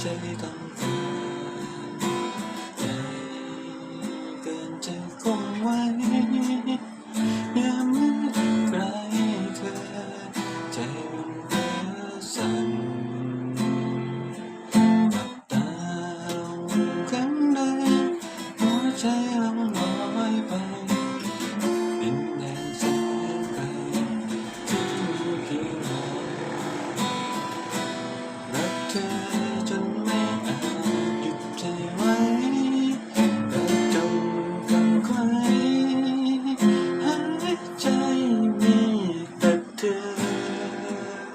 ใจต้องใจเกินจะคงไว้อย่ามืไกลเธอใจมันเสั่นหลับตาลงครั้งใดหัวใจลำลอยไปดินแดนแสนไกลที่เพีรักเธอ